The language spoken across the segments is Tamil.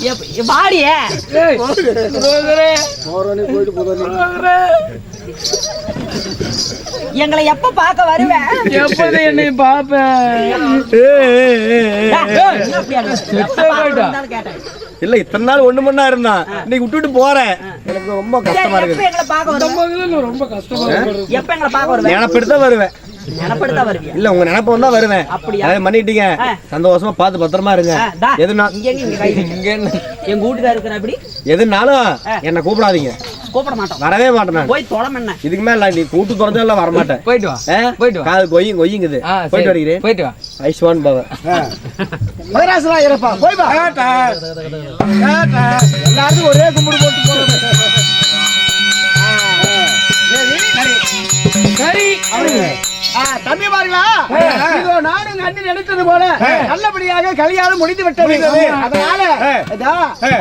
எப்ப- வாடியே எங்களை எப்ப பார்க்க வருவேன் எப்போது என்னை பாப்பேன் இருக்கு? எப்ப கேட்டேன். இல்ல இத்தனை நாள் ஒண்ணு மண்ணா இருந்தான் இன்னைக்கு விட்டுட்டு போறேன். எனக்கு ரொம்ப கஷ்டமா எப்ப வருவேன் ரொம்ப கஷ்டமா இருக்கு. எப்ப எங்களை பார்க்க வருவேன் தான் வருவேன். நினைப்படுத்தா வருவியா? இல்ல உங்க நினப்பு வந்தா வருவேன். அப்படியா? அதை பண்ணிட்டீங்க. சந்தோஷமா பார்த்து பத்திரமா இருங்க. எதுனா இங்க எங்க வீட்டுக்கார இருக்கிற அப்படி எதுனாலும். என்ன கூப்பிடாதீங்க. கூப்பிட மாட்டோம். வரவே மாட்டேன் நான். போய் தொலைம் என்ன இதுக்கு மேல நீ கூட்டு குறைஞ்சா இல்ல வரமாட்டேன். போயிட்டு வா. ஆ? போயிட்டு வா. காது கொய்யும் கொய்யுங்குது. போயிட்டு சரி. வருகிறேன் போயிட்டு வா. ஐஸ்வான் பவர் மகராசனா இருப்பா போய் பா எல்லாருக்கும் ஒரே கும்பிடு போட்டு போறது. சரி. ஆ, தம்பி பாருங்களா? இதோ நானும் அண்ணன் நினைத்தது போல நல்லபடியாக கல்யாணம் முடிந்து விட்டது அதனால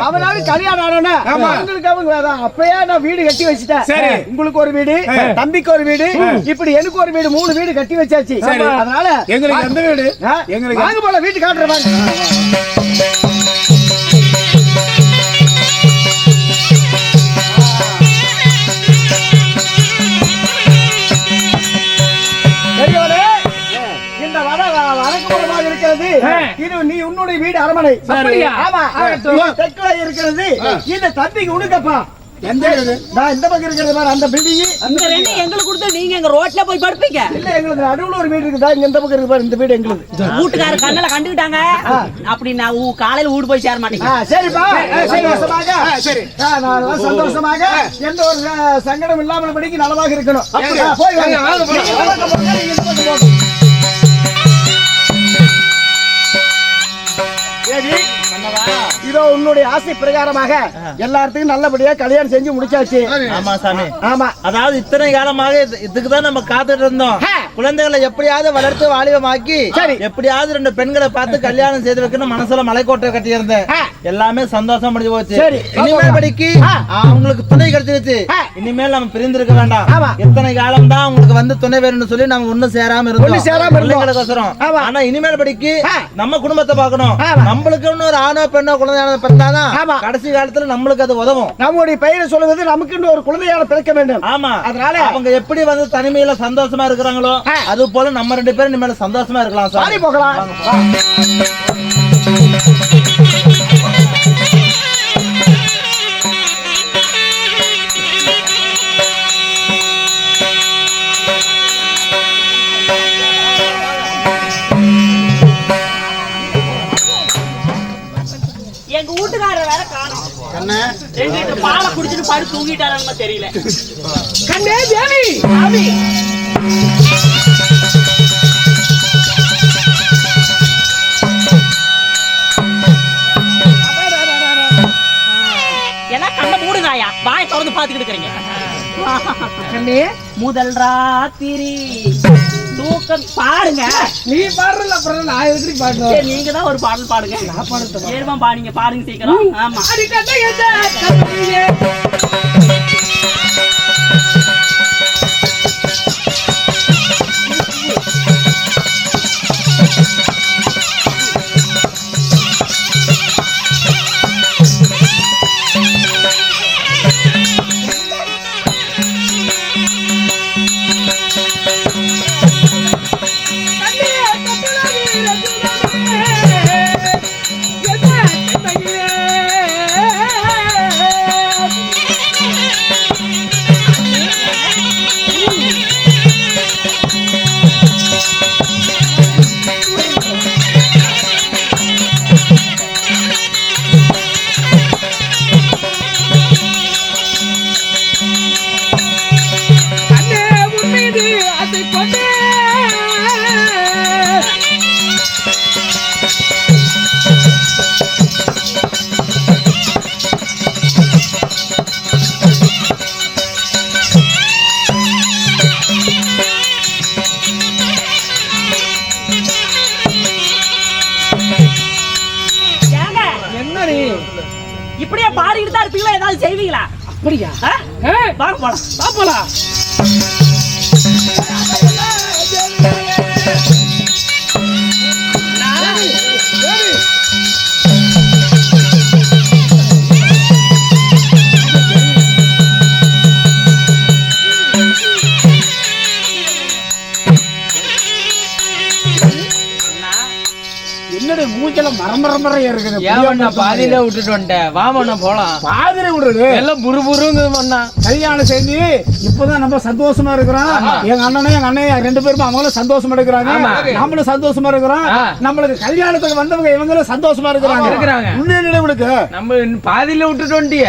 அவனால கல்யாணம் ஆனோன்னு உங்களுக்கு அவங்க அப்பயே நான் வீடு கட்டி வச்சுட்டேன். உங்களுக்கு ஒரு வீடு தம்பிக்கு ஒரு வீடு இப்படி எனக்கு ஒரு வீடு மூணு வீடு கட்டி வச்சாச்சு. அதனால எங்களுக்கு எந்த வீடு? ஆ, வாங்க போல வீட்டு காட்டுறேன் ஆமா. தெற்குல இருக்கிறது. இந்த தம்பிக்கு உனக்கப்பா எந்த நான் இந்த பக்கம் இருக்கிறது பாரு அந்த பில்டிங் ரெண்டு எங்களுக்கு கொடுத்து நீங்க எங்க ரோட்ல போய் படுப்பீங்க? இல்ல எங்களுக்கு நடுவுல ஒரு வீடு இருக்குதா. இங்க இந்த பக்கம் இருக்கு பாரு இந்த வீடு எங்களுக்கு. வீட்டுக்கார கண்ணுல கண்டுக்கிட்டாங்க. அப்படி நான் காலையில வீடு போய் சேர மாட்டேங்க சரிப்பா. சந்தோஷமாக நான் சந்தோஷமாக எந்த ஒரு சங்கடம் இல்லாமல் படிக்கு நலமாக இருக்கணும். போய் வாங்க. நீங்க இந்த இதோ உன்னுடைய ஆசை பிரகாரமாக எல்லாத்துக்கும் நல்லபடியா கல்யாணம் செஞ்சு முடிச்சாச்சு ஆமா சாமி ஆமா அதாவது இத்தனை காலமாக இது- இதுக்கு தான் நம்ம காத்துட்டு இருந்தோம். குழந்தைகளை எப்படியாவது வளர்த்து வாலிபமாக்கி சரி. எப்படியாவது ரெண்டு பெண்களை பார்த்து கல்யாணம் செய்து வைக்கணும் மனசுல மலைக்கோட்டை கட்டி இருந்தேன். எல்லாமே சந்தோஷம் முடிஞ்சு போச்சு. இனிமேல் படிக்கு. அவங்களுக்கு துணை கிடைச்சிருச்சு. இனிமேல் நம்ம பிரிந்திருக்க வேண்டாம். எத்தனை காலம் தான் உங்களுக்கு வந்து துணை வேணும்னு சொல்லி நம்ம ஒண்ணும் சேராம இருந்தோம். பிள்ளைங்களுக்கோசரம். ஆனா இனிமேல் படிக்கு. நம்ம குடும்பத்தை பார்க்கணும். நம்மளுக்குன்னு ஒரு ஆணோ பெண்ணோ குழந்தையான பிறந்தாதான் ஆமா. கடைசி காலத்துல நம்மளுக்கு அது உதவும். நம்முடைய பெயரை சொல்லுவது நமக்குன்னு ஒரு குழந்தையான பிறக்க வேண்டும். ஆமா. அதனால அவங்க எப்படி வந்து தனிமையில சந்தோஷமா இருக்கிறாங்களோ. அது போல நம்ம ரெண்டு பேரும் இனிமேல சந்தோஷமா இருக்கலாம் சார். சாரி போகலாம். படுத்து தூங்கிட்டாரான்னு தெரியல. கண்ணே தேவி! சாமி ஏன்னா கண்ணை மூடுங்காயா வாயை திறந்து பாத்துக்கிட்டு இருக்கிறீங்க. கண்ணே முதல் ராத்திரி. தூக்கம் பாடுங்க. நீ பாடுறல அப்புறம் நான் பாடணும்? சரி, நீங்க தான் ஒரு பாடல் பாடுங்க. நான் பாடுறேன் ஏறுமா பாடுங்க பாடுங்க சீக்கிரம். ஆமா. இருப்பீங்களா ஏதாவது செய்வீங்களா? அப்படியா? ஆ? ஏய், வாங்க போலாம். மூச்சல மரமரமர இருக்குது. ஏவண்ணா பாதியில விட்டுட்டு வந்துட்டேன். வாமண்ணா போலாம். பாதிரி விடுறது. எல்லாம் புரு புருங்க பண்ணா கல்யாணம் செஞ்சு இப்பதான் நம்ம சந்தோஷமா இருக்கிறோம். எங்க அண்ணனும் எங்க அண்ணன் ரெண்டு பேரும் அவங்களும் சந்தோஷமா இருக்கிறாங்க. நம்மளும் சந்தோஷமா இருக்கிறோம். நம்மளுக்கு கல்யாணத்துக்கு வந்தவங்க இவங்களும் சந்தோஷமா இருக்கிறாங்க. இருக்கிறாங்க. இன்னும் நினைவுக்கு நம்ம பாதியில விட்டுட்டு வந்துட்டிய.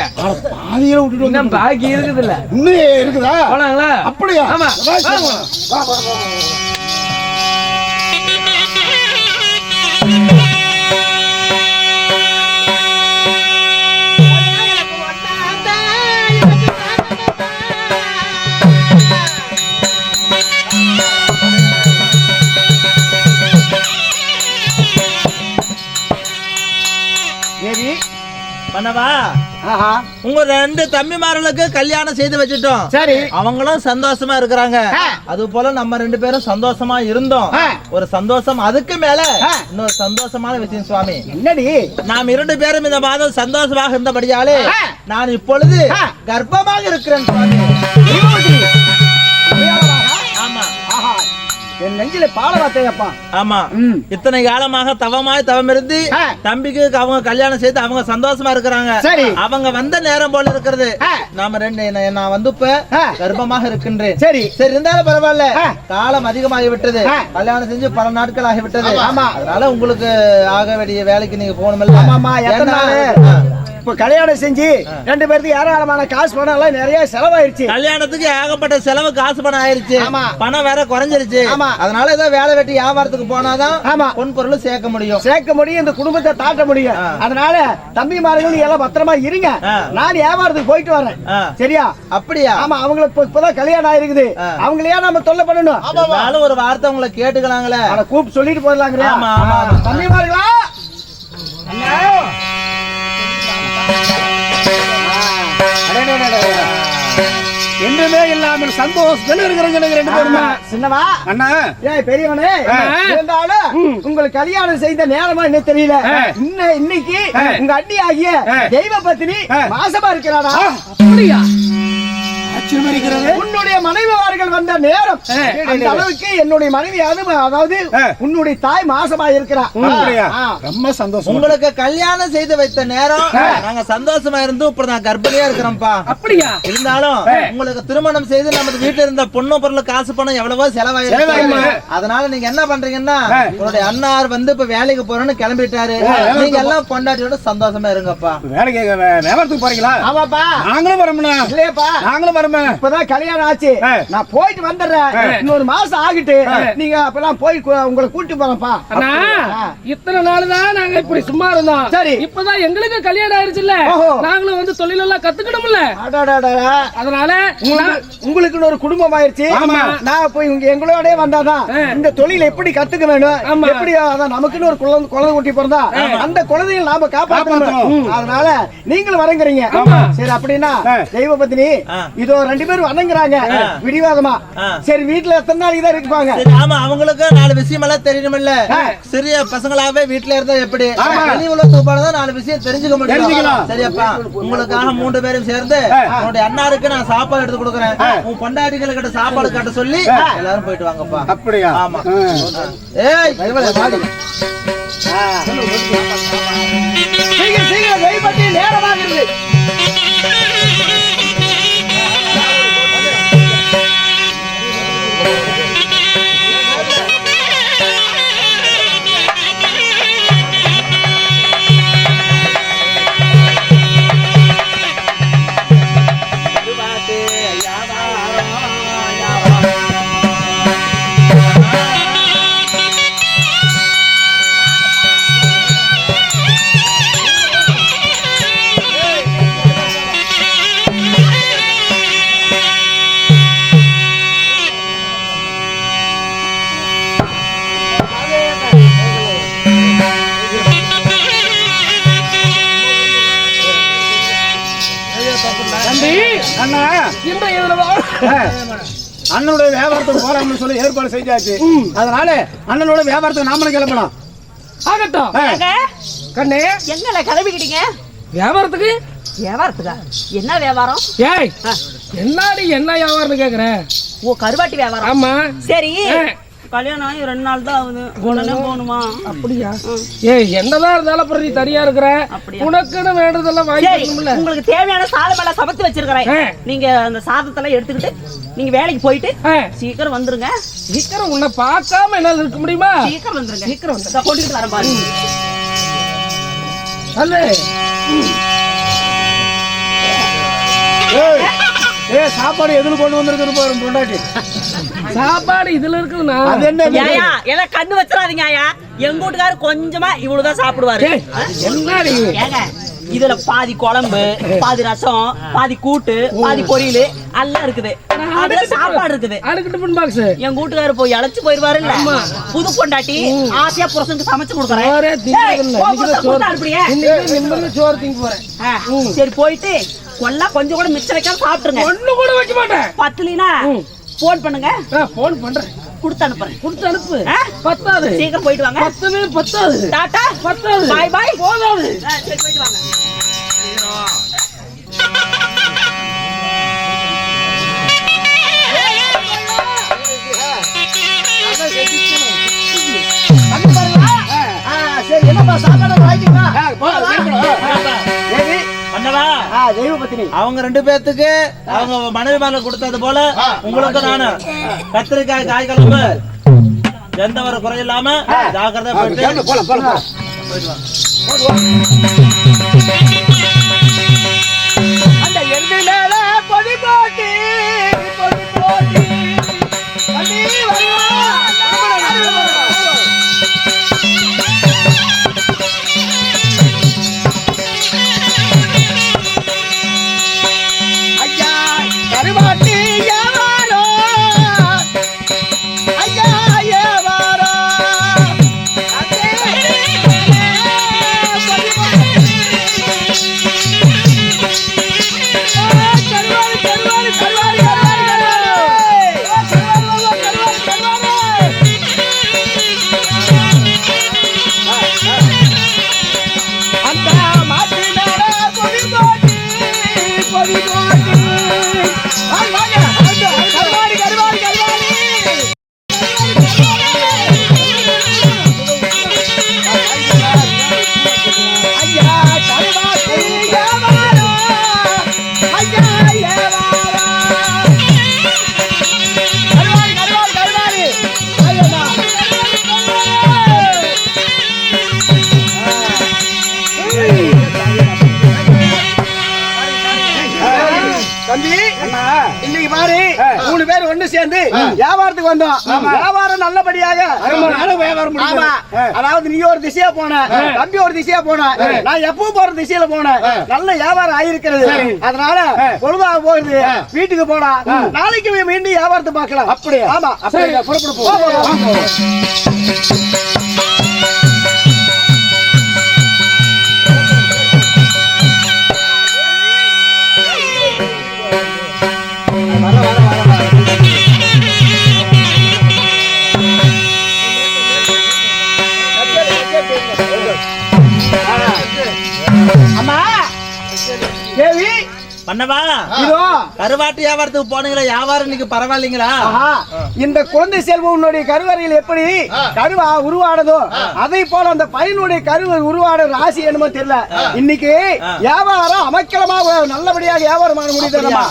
பாதியில விட்டுட்டு வந்து பாக்கி இருக்குதுல்ல. இன்னும் இருக்குதா? போலாங்களா? அப்படியா? ஆமா. ஆஹா உங்க ரெண்டு தம்பிமார்களுக்கு கல்யாணம் செய்து வச்சுட்டோம் சரி அவங்களும் சந்தோஷமா இருக்கிறாங்க. அது போல நம்ம ரெண்டு பேரும் சந்தோஷமா இருந்தோம். ஒரு சந்தோஷம் அதுக்கு மேல. இன்னொரு சந்தோஷமான விஷயம் சுவாமி என்னடி நாம் இரண்டு பேரும் இந்த மாதம் சந்தோஷமாக இருந்தபடியாலே. நான் இப்பொழுது. கர்ப்பமாக இருக்கிறேன் சுவாமி என் நெஞ்சில பால வார்த்தையப்பா ஆமா. இத்தனை காலமாக தவமாய் தவம் இருந்து. தம்பிக்கு அவங்க கல்யாணம் செய்து அவங்க சந்தோஷமா இருக்கிறாங்க சரி. அவங்க வந்த நேரம் போல இருக்கிறது. நாம ரெண்டு நான் வந்து இப்ப. கர்ப்பமாக இருக்கின்றேன் சரி சரி இருந்தாலும் பரவாயில்ல. காலம் அதிகமாகி விட்டது. கல்யாணம் செஞ்சு பல நாட்கள் ஆகிவிட்டது ஆமா. அதனால உங்களுக்கு ஆக வேண்டிய வேலைக்கு நீங்க போகணும்ல ஆமாமா எத்தனை. இப்ப கல்யாணம் செஞ்சு ரெண்டு பேருக்கு ஏராளமான காசு பணம் எல்லாம் நிறைய செலவாயிருச்சு. கல்யாணத்துக்கு ஏகப்பட்ட செலவு காசு பணம் ஆயிருச்சு. ஆமா. பணம் வேற குறைஞ்சிருச்சு. ஆமா. அதனால ஏதோ வேலை வெட்டி வியாபாரத்துக்கு போனாதான் ஆமா. பொன் பொருள் சேர்க்க முடியும். சேர்க்க முடியும் இந்த குடும்பத்தை தாட்ட முடியும். அதனால தம்பி மார்கள் எல்லாம் பத்திரமா இருங்க. நான் வியாபாரத்துக்கு போயிட்டு வரேன். சரியா? அப்படியா? ஆமா அவங்களுக்கு இப்ப- இப்பதான் கல்யாணம் ஆயிருக்குது. அவங்களையா நம்ம தொல்லை பண்ணணும். ஒரு வார்த்தை உங்களை கேட்டுக்கலாங்களே. கூப்பிட்டு சொல்லிட்டு போயிடலாங்கிறியா? ஆமா, என்றுமே இல்லாமல் சந்தோஷத்துல இருக்கிறவங்க ரெண்டு பேருமே. சின்னவா? அண்ணா. ஏய் பெரியவனே இருந்தாலும் உங்களுக்கு கல்யாணம் செய்த நேரமா என்ன தெரியல. இன்ன இன்னைக்கு உங்க அண்ணி ஆகிய தெய்வ பத்தினி மாசமா இருக்கிறாடா. அப்படியா? உன்னுடைய மனைவிமார்கள் வந்த நேரம் அந்த அளவுக்கு என்னுடைய மனைவி அது- அதாவது உன்னுடைய தாய் மாசமா இருக்கிறா. ரொம்ப சந்தோஷம் உங்களுக்கு கல்யாணம் செய்து வைத்த நேரம் நாங்க சந்தோஷமா இருந்து இப்ப நான் கர்ப்பிணியா இருக்கிறோம்ப்பா. அப்படியா? இருந்தாலும் உங்களுக்கு திருமணம் செய்து நமக்கு வீட்டுல இருந்த பொண்ணு பொருள் காசு பணம் எவ்வளவோ செலவாயிருக்கு. அதனால நீங்க என்ன பண்றீங்கன்னா உங்களுடைய அண்ணார் வந்து இப்ப வேலைக்கு போறேன்னு கிளம்பிட்டாரு. நீங்க எல்லாம் பொண்டாட்டியோட சந்தோஷமா இருங்கப்பா. வேலைக்கு வியாபாரத்துக்கு போறீங்களா? ஆமாப்பா. நாங்களும் வரோம்ண்ணா. இல்லையப்பா. நாங்களும் வரோமே இப்பதான் கல்யாணம் ஆச்சு. நான் போயிட்டு வந்துடுறேன் இன்னொரு மாசம் ஆகிட்டு நீங்க அப்பெல்லாம் போய் உங்களை கூட்டிட்டு ஆ. இத்தனை நாள் தான் நாங்க இப்படி சும்மா இருந்தோம் சரி. இப்பதான் எங்களுக்கு கல்யாணம் ஆயிருச்சுல்ல ஓஹோ. நாங்களும் வந்து தொழிலெல்லாம் கத்துக்கணும்ல. அதனால உங்களுக்கு ஒரு குடும்பம் ஆயிருச்சு. நான் போய் எங்களோட வந்தாதான். இந்த தொழில் எப்படி கத்துக்க வேணும். எப்படி அதான் நமக்குன்னு ஒரு குழந்தை குழந்தை குட்டி பிறந்தா அந்த குழந்தைகள் நாம காப்பாற்றணும். அதனால நீங்களும் வரங்குறீங்க சரி அப்படின்னா தெய்வ பத்தினி ஆ. இதோ ரெண்டு பேரும் வணங்குறாங்க. விடிவாதமா. ஆ. சரி வீட்டுல எத்தனை நாளைக்கு தான் இருப்பாங்க? சரி ஆமா அவங்களுக்கு நாலு விஷயம் எல்லாம் தெரியணும்ல சிறிய பசங்களாவே வீட்டுல இருந்தா எப்படி? வெளி உலகத்துக்கு போனதா நாலு விஷயம் தெரிஞ்சுக்க முடியும். சரியப்பா உங்களுக்காக மூன்று பேரும் சேர்ந்து உன்னுடைய அண்ணாருக்கு நான் சாப்பாடு எடுத்து கொடுக்குறேன். உன் பொண்டாட்டிகளுக்கிட்ட சாப்பாடு கட்ட சொல்லி எல்லாரும் போயிட்டு வாங்கப்பா. அப்படியா? ஆமா. ஆ. ஏய் இவளே, வாடி. இதுல வா- அண்ணனுடைய வியாபாரத்துக்கு போறாங்கன்னு சொல்லி ஏற்பாடு செஞ்சாச்சு. அதனால அண்ணனோட வியாபாரத்துக்கு நாமளும் கிளம்பலாம். ஆகட்டும். கண்ணே. எங்களை கிளம்பிக்கிட்டீங்க? வியாபாரத்துக்கு? வியாபாரத்துக்கா? என்ன வியாபாரம்? ஏய் என்னடி என்ன வியாபாரம்னு கேக்குற? ஓ கருவாட்டி வியாபாரம். ஆமா. சரி. கல்யாணம் ஆகி ரெண்டு நாள் தான் ஆகுது. உடனே போகணுமா? அப்படியா? ஏய் என்னதான் இருந்தாலும் அப்புறம் நீ தனியா இருக்கிற? உனக்குன்னு வேண்டதெல்லாம் வாங்கி சரி தரணும்ல. உங்களுக்கு தேவையான சாதம் எல்லாம் சமைச்சு வச்சிருக்கிறேன். நீங்க அந்த சாதத்தெல்லாம் எடுத்துக்கிட்டு நீங்க வேலைக்கு போயிட்டு சீக்கிரம் வந்துருங்க. சீக்கிரம் உன்னை பார்க்காம என்னால இருக்க முடியுமா? சீக்கிரம் வந்துருங்க. சீக்கிரம் வந்து கொண்டுட்டு வரேன் பாருங்க அல்ல ஏய், ஏய் சாப்பாடு எதுல கொண்டு வந்திருக்குது பாரு பொண்டாட்டி. சாப்பாடு இதுல இருக்குதுண்ணா அது என்ன? ஏயா எல்லாம் கண்ணு வச்சிடாதீங்க ஐயா எங்க வீட்டுக்காரு கொஞ்சமா இவ்வளவுதான் சாப்பிடுவாரு. ஏங்க இதுல பாதி குழம்பு பாதி ரசம் பாதி கூட்டு பாதி பொரியல் எல்லாம் இருக்குது. அதுல சாப்பாடு இருக்குது. எங்க வீட்டுக்காரு போய் அழைச்சு போயிருவாருல்ல புது பொண்டாட்டி ஆசையா புருஷனுக்கு சமைச்சு கொடுக்குறேன். சரி போயிட்டு கொல்லா. கொஞ்சம் கூட மிச்சம் வைக்காம சாப்பிட்டுருங்க. ஒண்ணு கூட வைக்க மாட்டேன். பத்துலினா போன் பண்ணுங்க. போன் பண்றேன். கொடுத்து அனுப்புறேன். கொடுத்து அனுப்பு? பத்தாது. சீக்கிரம் போயிட்டு வாங்க. பத்தவே பத்தாது. டாடா. பத்தாது. பாய் பாய். போதாது. சரி போயிட்டு வாங்க. சரி என்னப்பா சாப்பாடு தேவி பண்ணவா ஆ தெய்வ பத்தினி அவங்க ரெண்டு பேர்த்துக்கு அவங்க மனைவி மேல கொடுத்தது போல உங்களுக்கு நானு கத்திரிக்காய் காய் கலப்பு எந்த ஒரு குறை இல்லாம ஜாக்கிரதை போயிட்டு போலாம் திசையா போன தம்பி ஒரு திசையா போன நான் எப்பவும் போற திசையில போனேன் நல்ல வியாபாரம் ஆயிருக்கிறது. அதனால பொழுதாக போகுது. வீட்டுக்கு போனா நாளைக்கு மீண்டும் வியாபாரத்தை பார்க்கலாம். அப்படியா? ஆமா புறப்படு போ. தேவி பண்ணவா? இதோ. கருவாட்டு வியாபாரத்துக்கு போனீங்களா? வியாபாரம் இன்னைக்கு பரவாயில்லைங்களா? இந்த குழந்தை செல்வம் உன்னுடைய கருவறையில் எப்படி கருவா உருவானதோ அதை போல அந்த பையனுடைய கருவை உருவான ராசி என்னமோ தெரியல. இன்னைக்கு வியாபாரம் அமைக்கலமாக நல்லபடியாக வியாபாரம் பண்ண முடியுதுமா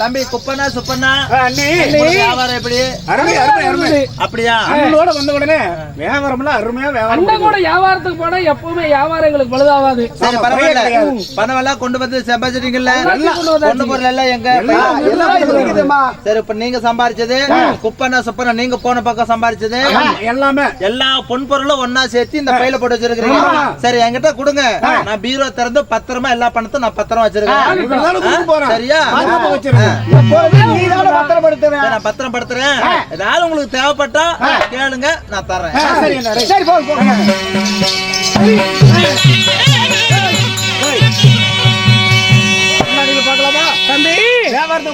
தம்பி குப்பண்ணா சுப்பண்ணா? வியாபாரம் எப்படி? அருமை அருமை அருமை. அப்படியா? அண்ணனோட வந்த உடனே வியாபாரம்லாம் அருமையா வியாபாரம் அண்ணன் கூட வியாபாரத்துக்கு போனா எப்பவுமே வியாபாரம் எங்களுக்கு பழுதாவாது சரி பரவாயில்ல. பணமெல்லாம் கொண்டு வந்து சம்பாதிச்சிட்டீங்கல்ல. பொண்ணு பொருள் எல்லாம் எங்க. சரி இப்ப நீங்க சம்பாரிச்சது குப்பண்ணா சுப்பண்ணா நீங்க போன பக்கம் சம்பாரிச்சது. எல்லாமே. எல்லா பொன் பொருளும் ஒன்னா சேர்த்து இந்த பையில போட்டு வச்சிருக்கீங்க சரி என்கிட்ட கொடுங்க. நான் பீரோ திறந்து பத்திரமா எல்லா பணத்தையும் நான் பத்திரமா வச்சிருக்கேன். சரியா? நான் பத்திரம் படுத்துறேன் ஏதாவது உங்களுக்கு தேவைப்பட்டா கேளுங்க நான் தரேன். சரி போங்க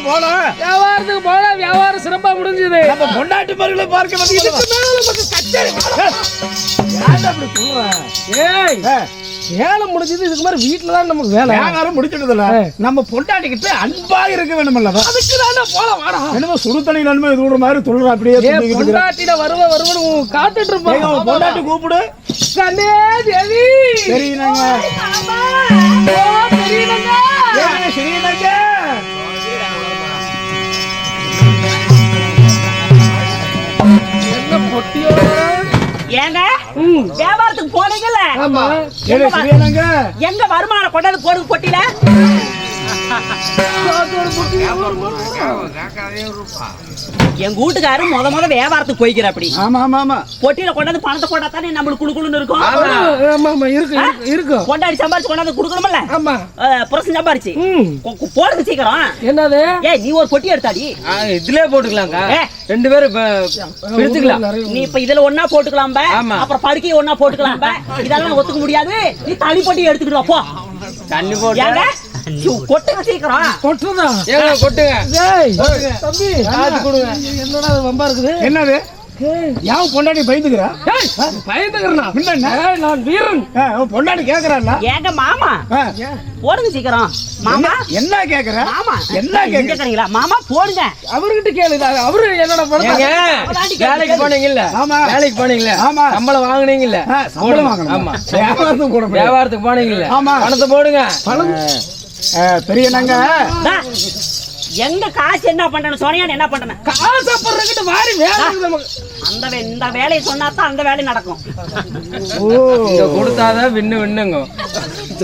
தம்பி வியாபாரத்துக்கு போனா வியாபாரம் சிறப்பா முடிஞ்சது. நம்ம பொண்டாட்டி மருகளை பார்க்க? ஏய். வேலை முடிஞ்சது இதுக்கு மாதிரி வீட்டுல தான் நமக்கு வேலை. வியாபாரம் முடிச்சிடுதுல நம்ம பொண்டாட்டிக்கிட்ட அன்பா இருக்க வேணுமல்லவா அதுக்கு தானே போல வாடா. என்னமோ சுடுதண்ணி நன்மை இது விடுற மாதிரி சொல்ற அப்படியே. பொண்டாட்டிட வருவ வருவன்னு காத்துட்டு இருப்பான் பொண்டாட்டி கூப்பிடு. கண்ணே தேவி. ஓ, தெரியலங்க. ஏங்க, வியாபாரத்துக்கு போனீங்கல்ல? எங்க வருமானம் கொண்டாந்து போடுது பொட்டியில? ஒரு பொட்டி ஒரு பொட்டி. எங்க வீட்டுக்காரு முத முத வியாபாரத்துக்கு போய்க்கிற அப்படி. ஆமா ஆமா ஆமா. பொட்டியில கொண்டாந்து பணத்தை போட்டா தானே நம்மளுக்கு குழுன்னு இருக்கும்? ஆமா ஆமா இருக்கு இருக்கு, கொண்டாடி சம்பாரிச்சு கொண்டாந்து கொடுக்கணும்ல ஆமா. புரசம் சம்பாரிச்சு. போடுங்க சீக்கிரம். என்னது? ஏய் நீ ஒரு பொட்டி எடுத்தாடி. இதுலயே போட்டுக்கலாங்க ஏ, ரெண்டு பேரும் நிறைய நீ இப்ப இதுல ஒன்னா போட்டுக்கலாம். அப்புறம் படுக்கை ஒன்னா போட்டுக்கலாம். இதெல்லாம் ஒத்துக்க முடியாது. நீ தனி பொட்டி எடுத்துக்கிட்டு போ. தண்ணி போட்டு. கொட்டுங்க சீக்கிரம். கொட்டுறதா? ஏங்க கொட்டுங்க. ஏய் தம்பி காசு கொடுங்க. என்னடா இது வம்பா இருக்குது? என்னது? ஏய், ஏன் பொண்டாட்டி பயந்துக்கிறா? ஏய், பயந்துக்கிறனா? முன்ன நான் வீரன். ஏங்க மாமா? போடுங்க சீக்கிரம். மாமா? என்ன கேக்குற? மாமா என்ன கேக்குறீங்களா? மாமா போடுங்க. அவர்கிட்ட கேளு அவரு என்னடா ஏங்க பண்றாங்க வேலைக்கு போனீங்கல்ல? ஆமா. வேலைக்கு போனீங்கல்ல? ஆமா. சம்பளம் வாங்குனீங்கல்ல? ஆ, சம்பளம் வாங்கணும். ஆமா. வியாபாரத்துக்கு கூட முடியாது. வியாபாரத்துக்கு போனீங்கல்ல? ஆமா. பணத்தை போடுங்க. பெரிய நாங்க எங்க காசு என்ன பண்றேன்னு சொன்னியா என்ன பண்றேன் ஆசைப்படுறதுக்கிட்ட வாரி வேலை அந்த இந்த வேலையை சொன்னா தான் அந்த வேலை நடக்கும். ஓ. கொடுத்தாதான் விண்ணு விண்ணுங்க.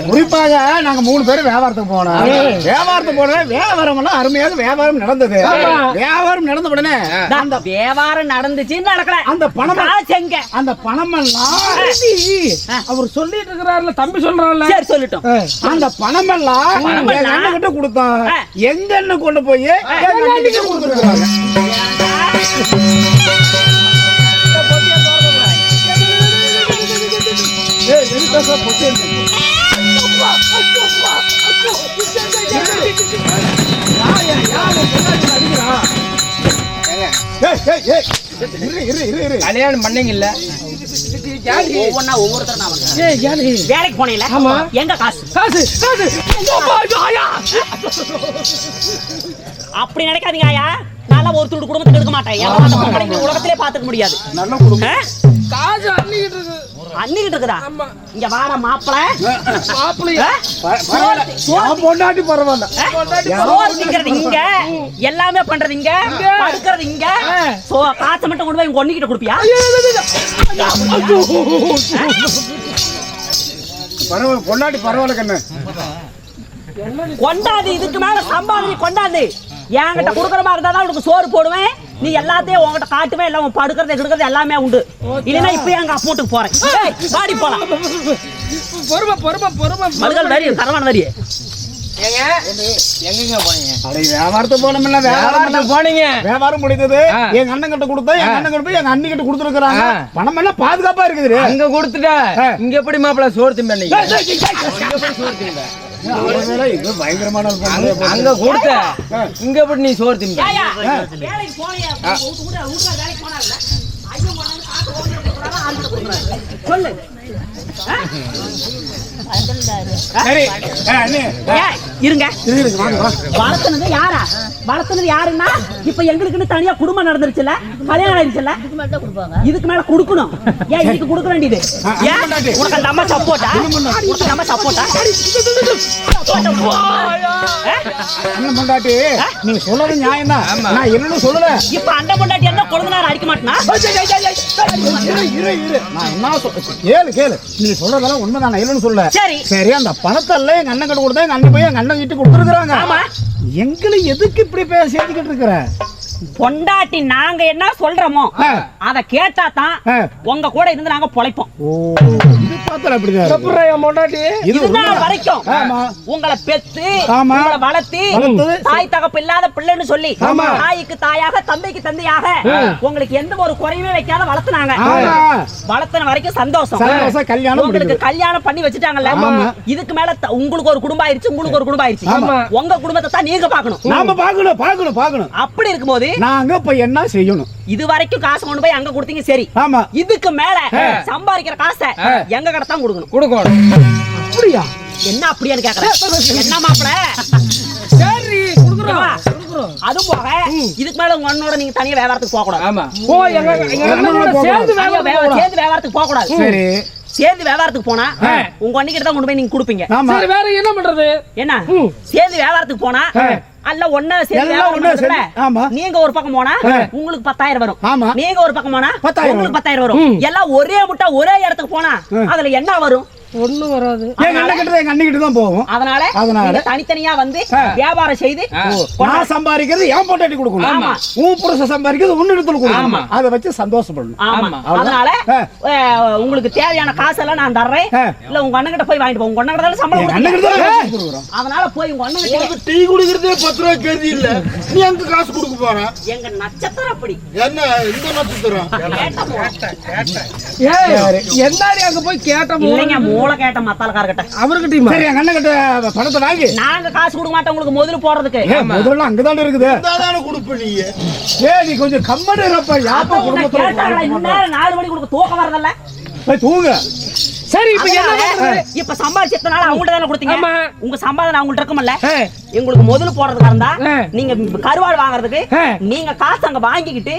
குறிப்பாக நாங்க மூணு பேரும் வியாபாரத்துக்கு போனோம். வியாபாரத்துக்கு போனோம் வியாபாரம் எல்லாம் அருமையாக வியாபாரம் நடந்தது. வியாபாரம் நடந்த உடனே அந்த வியாபாரம் நடந்துச்சு நடக்கல. அந்த பணம் காசு எங்க? அந்த பணம் எல்லாம் அவர் சொல்லிட்டு இருக்கிறாருல தம்பி சொல்றாருல சரி சொல்லட்டும். அந்த பணம் எல்லாம் எங்க கிட்ட கொடுத்தோம். எங்க அண்ணன் கொண்டு போய். கல்யாணம் பண்ணீங்கல்ல ஒவ்வொன்னா ஒவ்வொருத்தர் நான் வரேன். ஏய் யாரு வேலைக்கு போனீங்களா ஆமா. எங்க காசு? காசு காசு. அப்படி நினைக்காதீங்க ஐயா நான் ஒருத்தரோட குடும்பத்துக்கு எடுக்க மாட்டேன். உலகத்திலே பாத்துக்க முடியாது. நல்ல? காசு அள்ளிக்கிட்டு இருக்கு. அண்ணிக்கிட்டு இருக்குதா? ஆமா. இங்க வார மாப்பிள. மாப்பிள்ளையா? ப- பரவாயில்ல. என் பொண்டாட்டி பரவாயில்ல. சோறு திங்கிறது இங்க எல்லாமே பண்றது இங்க படுக்கிறது இங்க. சோ காசை மட்டும் கொண்டு போய் உங்க ஒண்ணிக்கிட்ட கொடுப்பியா? பரவாயில்ல பொண்டாட்டி பரவாயில்ல கண்ணு. கொண்டாது இதுக்கு மேல சம்பாதி கொண்டாது. என்கிட்ட கொடுக்குற மாதிரி இருந்தா தான் உனக்கு சோறு போடுவேன். நீ எல்லாத்தையும் உன்கிட்ட காட்டுவேன் எல்லாம் உன் படுக்கிறது கிடுக்கிறது எல்லாமே உண்டு. இல்லைன்னா இப்ப எங்க அப்பூட்டுக்கு போறேன். ஏய், வாடி போலாம். பொறுமை பொறுமை பொறுமை மறுகள் வரி தரமான வரி வியாபாரம் வியாபாரத்துக்கு போனீங்க. வியாபாரம் முடிந்தது. எங்க அண்ணன் கிட்ட கொடுத்தா எங்க அண்ணன் கிட்ட போய் எங்க அண்ணி கிட்ட கொடுத்துருக்காங்க. பணம் எல்லாம் பாதுகாப்பா இருக்குது. அங்க கொடுத்துட்டா. இங்க எப்படி மாப்பிள்ள சோறு இது பயங்கரமான. அங்க- அங்க கொடுத்த. இங்க எப்படி நீ சோறு. சொல்லு. இருங்க. வளர்த்துனது யாரா? வளர்த்துனது யாருன்னா இப்ப எங்களுக்குன்னு தனியா குடும்பம் நடந்துருச்சுல கல்யாணம் ஆயிடுச்சுல இதுக்கு மேல கொடுக்கணும். ஏன் இதுக்கு கொடுக்க வேண்டியது. ஏன் உனக்கு அந்த அம்மா சப்போட்டா? உனக்கு அந்த அம்மா சப்போட்டா? அண்ணன் பொண்டாட்டி நீங்க சொல்றது நியாயம் தான் நான் என்னன்னு சொல்லல. இப்ப அண்ட பொண்டாட்டி என்ன கொழுந்தனார் அடிக்க மாட்டேனா? இரு, இரு, இரு. நான் என்ன சொல் கேளு கேளு. நீ சொல்றதெல்லாம் உண்மைதான் நான் இல்லைன்னு சொல்லல. சரி. சரி அந்த பணத்தை எல்லாம் எங்க அண்ணன் கிட்ட கொடுத்தா எங்க அண்ணன் போய் எங்க அண்ணன் கிட்ட கொடுத்துருக்காங்க ஆமா. எங்களை எதுக்கு இப்படி பேச செஞ்சுக்கிட்டு இருக்கிற? பொண்டாட்டி நாங்க என்ன சொல்றோமோ. அத கேட்டா தான். உங்க கூட இருந்து நாங்க பொழைப்போம். வரைக்கும். உங்களை பெத்து. உங்களை வளர்த்தி. தாய் தகப்பு இல்லாத பிள்ளைன்னு சொல்லி. தாய்க்கு தாயாக தந்தைக்கு தந்தையாக உங்களுக்கு எந்த ஒரு குறையுமே வைக்காத வளர்த்துனாங்க. வளர்த்தன வரைக்கும் சந்தோஷம் சந்தோஷம், கல்யாணம் உங்களுக்கு. கல்யாணம் பண்ணி வச்சுட்டாங்கல்ல. இதுக்கு மேல உங்களுக்கு ஒரு குடும்பம் ஆயிருச்சு உங்களுக்கு ஒரு குடும்பம் ஆயிருச்சு. உங்க குடும்பத்தை தான் நீங்க பாக்கணும் நாம பார்க்கணும் பார்க்கணும் பார்க்கணும் அப்படி இருக்கும்போது நாங்க இப்ப என்ன செய்யணும்? இது வரைக்கும் காசு கொண்டு போய் அங்க கொடுத்தீங்க சரி. ஆமா. இதுக்கு மேல சம்பாதிக்கிற காசை எங்க கடை தான் கொடுக்கணும். கொடுக்கணும். அப்படியா? என்ன அப்படியான்னு கேக்குறேன் என்ன மாப்பிள? சரி குடுக்குறோம். அதுவும் போக இதுக்கு மேல உங்க அண்ணனோட நீங்க தனியா வியாபாரத்துக்கு போக கூடாது ஆமா ஓ எங்க சேர்ந்து வியாபாரத்துக்கு போக கூடாது சரி. சேர்ந்து வியாபாரத்துக்கு போனா உங்க அன்னைக்கு தான் கொண்டு போய் நீங்க கொடுப்பீங்க. வேற என்ன பண்றது? என்ன. சேர்ந்து வியாபாரத்துக்கு போனா எல்லாம் பண்றதுல சேர்ந்து, ஆமா. நீங்க ஒரு பக்கம் போனா உங்களுக்கு பத்தாயிரம் வரும். ஆமா. நீங்க ஒரு பக்கம் போனா உங்களுக்கு பத்தாயிரம் வரும். எல்லாம் ஒரே முட்டா ஒரே இடத்துக்கு போனா அதுல என்ன வரும்? ஒண்ணும் வராது. கிட்ட எங்க அண்ணன் கிட்ட தான் போவோம். அதனால அதனால? தனித்தனியா வந்து வியாபாரம் செய்து நான் சம்பாதிக்கிறது என் பொண்டாட்டி கொடுக்கணும். ஆமா. உன் புருஷன் சம்பாதிக்கிறது உன்னு இடத்துல கொடுக்கணும். அதை வச்சு சந்தோஷப்படணும். ஆமா. அதனால உங்களுக்கு தேவையான காசெல்லாம் நான் தர்றேன். இல்ல உங்க அண்ணன் கிட்ட போய் வாங்கிட்டு போ. உங்க அண்ணன் கிட்ட சம்பளம் அண்ணன். கிட்ட அதனால போய் உங்க அண்ணன் கிட்ட டீ குடிக்கிறதே பத்து ரூபாய் கேள்வி இல்ல. நீ எங்க காசு கொடுக்க போற? எங்க நட்சத்திரம் அப்படி. என்ன? இந்த நட்சத்திரம்? கேட்ட மோ- ஏய் என்னடி அங்க போய் கேட்ட இல்லைங்க மூளை கேட்ட மத்தாலக்காரர்கிட்ட அவர்கிட்டயுமா? சரி எங்க கிட்ட பணத்தை வாங்கி. நாங்க காசு கொடுக்க மாட்டோம் உங்களுக்கு முதல்ல போடுறதுக்கு. முதல்ல அங்கதானே இருக்குது. தானே கொடுப்ப நீ. ஏ நீ கொஞ்சம் கம்மனு இருப்ப. யாப்பா குடும்பத்துல நாலு மணிக்கு உங்களுக்கு தூக்கம் வரதில்ல போய் தூங்க சரி இப்ப இப்ப சம்பாதிச்சதுனால அவங்கள்ட்ட தானே கொடுத்தீங்க. உங்க சம்பாதனை அவங்கள்ட்ட இருக்கும்ல. எங்களுக்கு முதல்ல போடுறதுக்கா இருந்தா. நீங்க கருவாடு வாங்குறதுக்கு. நீங்க காசு அங்க வாங்கிக்கிட்டு.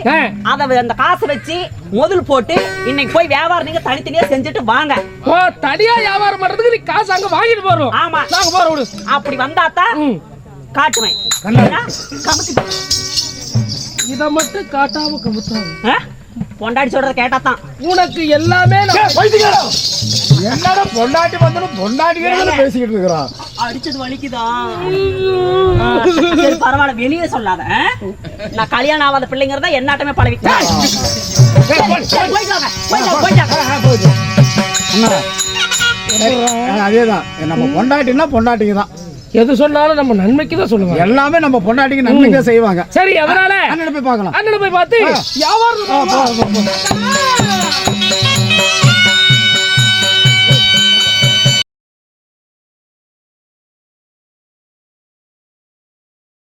அத அந்த காசை வச்சு முதல் போட்டு இன்னைக்கு போய் வியாபாரம் நீங்க தனித்தனியா செஞ்சுட்டு வாங்க ஓ தனியா வியாபாரம் பண்றதுக்கு நீ காசு அங்க வாங்கிட்டு போறோம் ஆமா நாங்க போறோம் விடு அப்படி வந்தாதான் ம். காட்டுவேன் கமுத்தி. இத மட்டும் காட்டாம கமுத்தாங்க? பொண்டாடி சொல்றத கேட்டாதான் உனக்கு எல்லாமே. என்னடா பொண்டாட்டி வந்தாலும் பொண்டாட்டிக்கிறத பேசிக்கிட்டு இருக்கிறான் அடிச்சது வலிக்குதா? சரி பரவாயில்ல வெளியே சொல்லாத? நான் கல்யாணம் ஆகாத பிள்ளைங்கிறத என்னாட்டமே ஏய், அதேதான். நம்ம பொண்டாட்டின்னா பொண்டாட்டிங்க தான் எது சொன்னாலும் நம்ம நன்மைக்கு தான் சொல்லுவாங்க. எல்லாமே நம்ம பொண்டாட்டிக்கு நன்மைக்கு தான் செய்வாங்க. சரி அதனால அண்ணனை போய் பார்க்கலாம். அண்ணனை போய் பார்த்து வியாபாரம்.